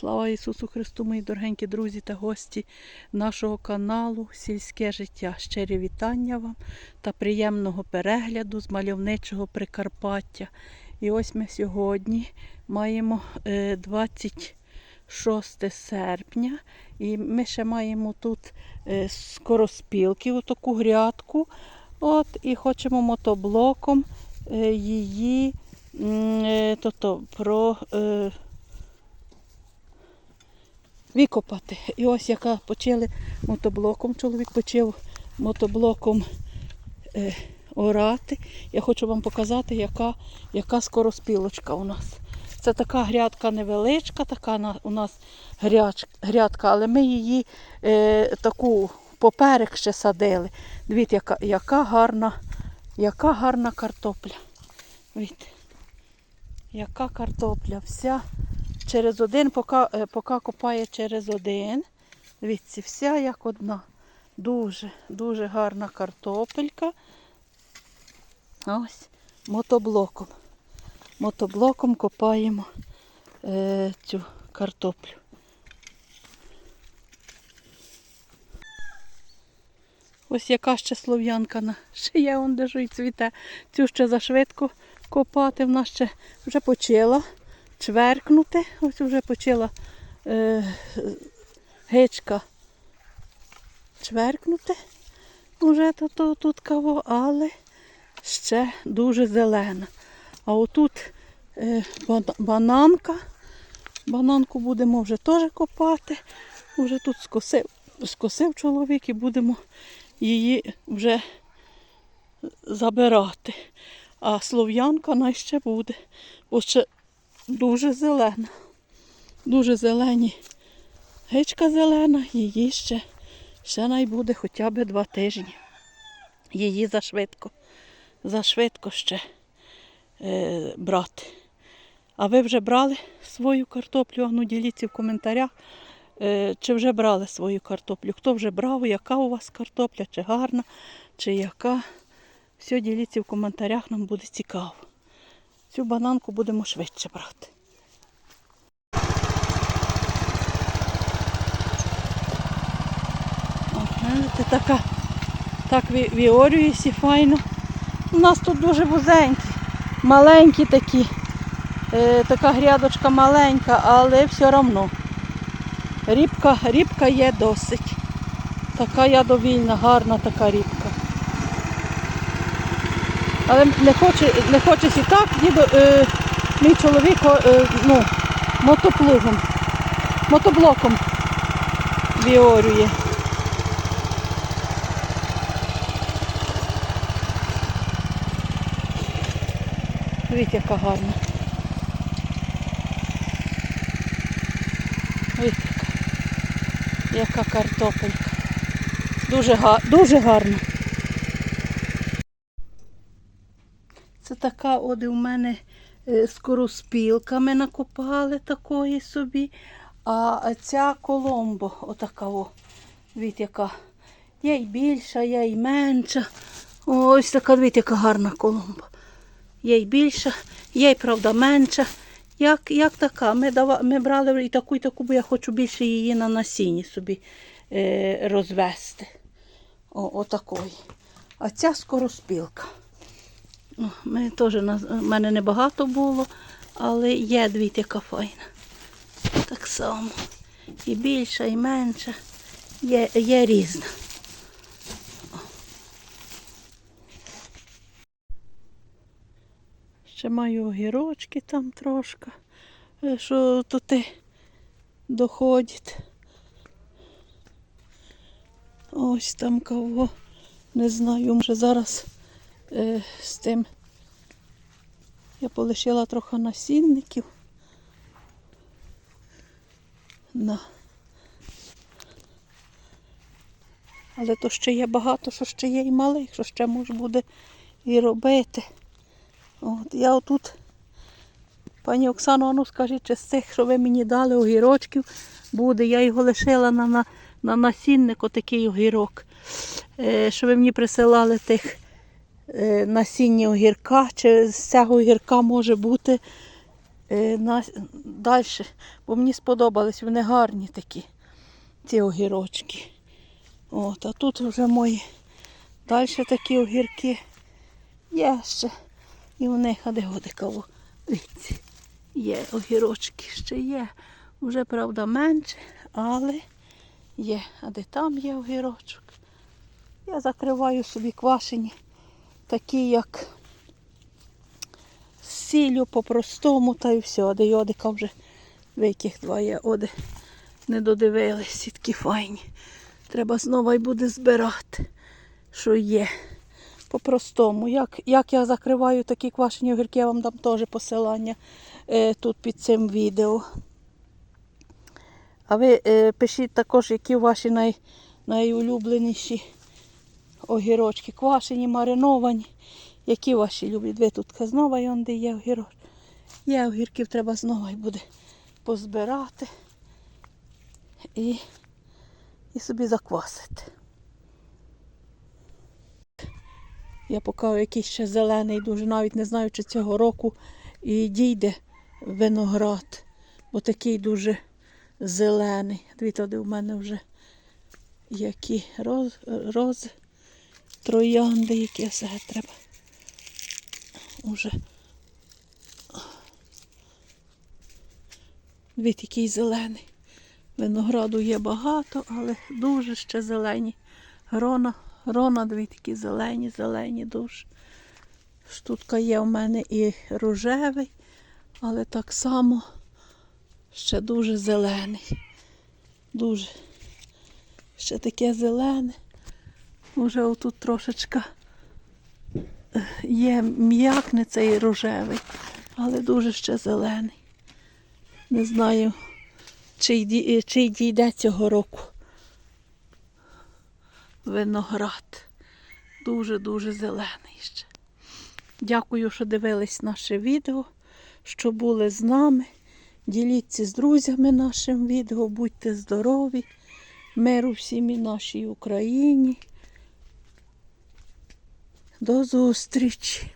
Слава Ісусу Христу, мої дорогенькі друзі та гості нашого каналу Сільське життя. Щирі вітання вам та приємного перегляду з мальовничого Прикарпаття. І ось ми сьогодні маємо е, 26 серпня, і ми ще маємо тут е, скороспілки, отаку грядку. От, і хочемо мотоблоком е, її е, то-то, про. Викопати. І ось яка почали мотоблоком. Чоловік почав мотоблоком е, орати. Я хочу вам показати, яка, яка скороспілочка у нас. Це така грядка невеличка, така на, у нас грядка, але ми її е, таку поперек ще садили. Дивіться, яка, яка гарна, яка гарна картопля. Дивіться, яка картопля вся через один, поки, е, поки копає через один. Дивіться, вся як одна. Дуже, дуже гарна картопелька. Ось мотоблоком. Мотоблоком копаємо е, цю картоплю. Ось яка ще слов'янка на є, он де ж і цвіте. Цю ще зашвидко копати. В нас ще вже почала чверкнути. Ось вже почала е, гичка чверкнути. Уже тут, тут, тут каво, але ще дуже зелена. А отут е, бананка. Бананку будемо вже теж копати. Уже тут скосив, скосив чоловік і будемо її вже забирати. А слов'янка най ще буде. Бо ще дуже зелена. Дуже зелені. Гичка зелена, її ще, ще най буде хоча б два тижні. Її зашвидко, зашвидко ще е, брати. А ви вже брали свою картоплю? Ну, діліться в коментарях, е, чи вже брали свою картоплю. Хто вже брав, яка у вас картопля, чи гарна, чи яка. Все діліться в коментарях, нам буде цікаво. Цю бананку будемо швидше брати. Знаєте, така, так віорюється файно. У нас тут дуже вузенькі, маленькі такі. Е, така грядочка маленька, але все одно. Рібка, рібка є досить. Така ядовільна, гарна така рібка. Але не хоче, не хоче і так, дідо, е, мій чоловік е, ну, мотоплугом, мотоблоком віорює. Дивіться, яка гарна. Дивіться, яка, картопелька. Дуже, дуже гарна. Це така от в мене е, скороспілка ми накопали такої собі. А ця коломбо, отака о, дивіться, яка. Є й більша, є й менша. Ось така, дивіться, яка гарна коломба. Є й більша, є й, правда, менша. Як, як така? Ми, дава, ми брали і таку, і таку, бо я хочу більше її на насінні собі е, розвести. О, отакої. А ця скороспілка. Ну, Ми теж в мене небагато було, але є дві яка файна. Так само. І більша, і менша. Є, є різна. Ще маю огірочки там трошки, е, що туди доходять. Ось там кого. Не знаю, може зараз е, з тим. Я полишила трохи насінників. На. Але то ще є багато, що ще є і малих, що ще може буде і робити. От, я отут, пані Оксано, ну скажіть, чи з цих, що ви мені дали огірочків, буде. Я його лишила на, на, на насінник, отакий огірок. Е, що ви мені присилали тих насіння огірка, чи з цього огірка може бути е, далі, бо мені сподобались, вони гарні такі, ці огірочки. От, а тут вже мої далі такі огірки є ще. І в них, а де годи кого? Дивіться, є огірочки, ще є. Вже, правда, менше, але є. А де там є огірочок? Я закриваю собі квашені, такі як з сіллю по-простому, та й все. А де йодика вже виких два є. Оди не додивились, такі файні. Треба знову й буде збирати, що є. По-простому. Як, як я закриваю такі квашені огірки, я вам дам теж посилання е, тут під цим відео. А ви е, пишіть також, які ваші най, найулюбленіші огірочки. Квашені, мариновані. Які ваші люблять? Ви тут знову і он де є огірок. Є огірків, треба знову й буде позбирати і, і собі заквасити. Я поки якийсь ще зелений, дуже навіть не знаю, чи цього року і дійде виноград, бо такий дуже зелений. Дивіться, де в мене вже які роз, роз троянди, які все треба. Уже. Дивіться, який зелений. Винограду є багато, але дуже ще зелені. Грона, грона, дивіться, які зелені, зелені дуже. Штутка є в мене і рожевий, але так само ще дуже зелений. Дуже ще таке зелене. Уже отут трошечка е, є м'якне цей рожевий, але дуже ще зелений. Не знаю, чи, чи дійде цього року виноград. Дуже-дуже зелений ще. Дякую, що дивились наше відео, що були з нами. Діліться з друзями нашим відео, будьте здорові, миру всім і нашій Україні. До зустрічі!